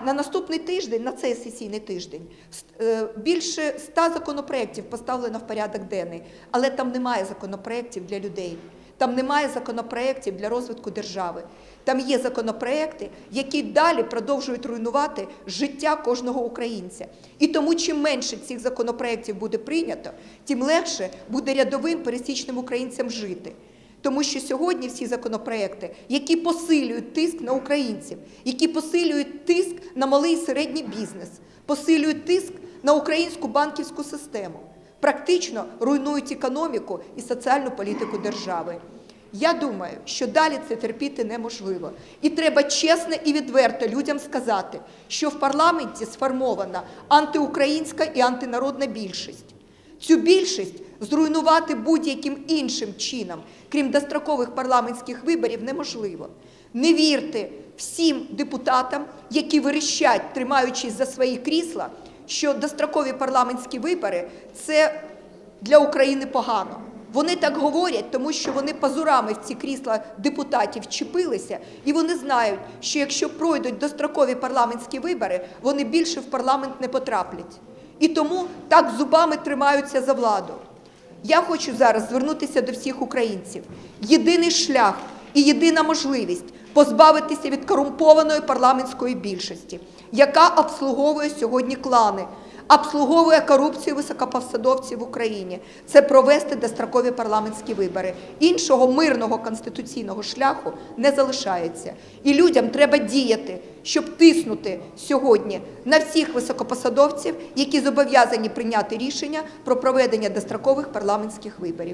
На наступний тиждень, на цей сесійний тиждень, е, більше ста законопроєктів поставлено в порядок денний, але там немає законопроєктів для людей. Там немає законопроєктів для розвитку держави. Там є законопроєкти, які далі продовжують руйнувати життя кожного українця. І тому, чим менше цих законопроєктів буде прийнято, тим легше буде рядовим пересічним українцям жити. Тому що сьогодні всі законопроекти, які посилюють тиск на українців, які посилюють тиск на малий і середній бізнес, посилюють тиск на українську банківську систему, практично руйнують економіку і соціальну політику держави. Я думаю, що далі це терпіти неможливо. І треба чесно і відверто людям сказати, що в парламенті сформована антиукраїнська і антинародна більшість. Цю більшість зруйнувати будь-яким іншим чином, крім дострокових парламентських виборів, неможливо. Не вірте всім депутатам, які верещать, тримаючись за свої крісла, що дострокові парламентські вибори це для України погано. Вони так говорять, тому що вони пазурами в ці крісла депутатів вчепилися, і вони знають, що якщо пройдуть дострокові парламентські вибори, вони більше в парламент не потраплять. І тому так зубами тримаються за владу. Я хочу зараз звернутися до всіх українців. Єдиний шлях і єдина можливість позбавитися від корумпованої парламентської більшості, яка обслуговує сьогодні клани, обслуговує корупцію високопосадовців в Україні. Це провести дострокові парламентські вибори. Іншого мирного конституційного шляху не залишається. І людям треба діяти, щоб тиснути сьогодні на всіх високопосадовців, які зобов'язані прийняти рішення про проведення дострокових парламентських виборів.